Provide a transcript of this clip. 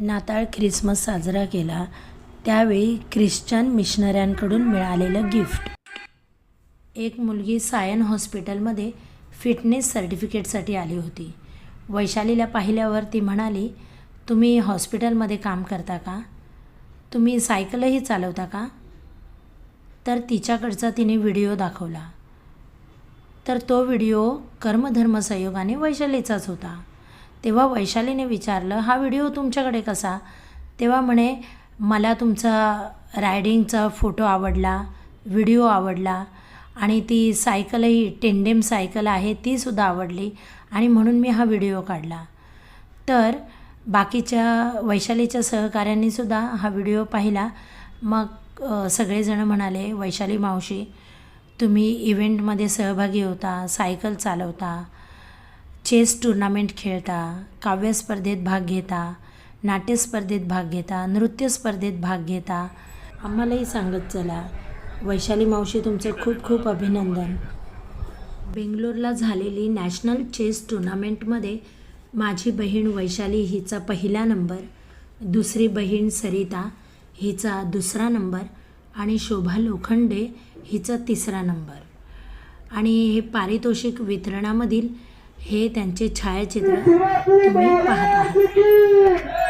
नाताळ ख्रिसमस साजरा केला त्यावेळी ख्रिश्चन मिशनऱ्यांकडून मिळालेलं गिफ्ट. एक मुलगी सायन हॉस्पिटलमध्ये फिटनेस सर्टिफिकेटसाठी आली होती. वैशालीला पाहिल्यावर ती म्हणाली तुम्ही हॉस्पिटलमध्ये काम करता का? तुम्ही सायकलही चालवता का? तर तिच्याकडचा तिने व्हिडिओ दाखवला. तर तो व्हिडिओ कर्मधर्म संयोगाने वैशालीचाच होता. तेव्हा वैशालीने विचारलं हा व्हिडिओ तुमच्याकडे कसा? तेव्हा म्हणे मला तुमचा रायडिंगचा फोटो आवडला व्हिडिओ आवडला आणि ती सायकलही टेंडेम सायकल आहे तीसुद्धा आवडली आणि म्हणून मी हा व्हिडिओ काढला. तर बाकीच्या वैशालीच्या सहकाऱ्यांनीसुद्धा हा व्हिडिओ पाहिला. मग सगळेजण म्हणाले वैशाली मावशी तुम्ही इव्हेंटमध्ये सहभागी होता सायकल चालवता चेस टुर्नामेंट खेळता काव्य स्पर्धेत भाग घेता नाट्यस्पर्धेत भाग घेता नृत्य स्पर्धेत भाग घेता. आम्हालाही सांगत चला. वैशाली मावशी तुमचं खूप खूप अभिनंदन. बेंगलोरला झालेली नॅशनल चेस टुर्नामेंटमध्ये माझी बहीण वैशाली हिचा पहिला नंबर दुसरी बहीण सरिता हिचा दुसरा नंबर आणि शोभा लोखंडे हिचा तिसरा नंबर. आणि हे पारितोषिक वितरणामधील हे त्यांचे छायाचित्र तुम्ही पाहत आहात.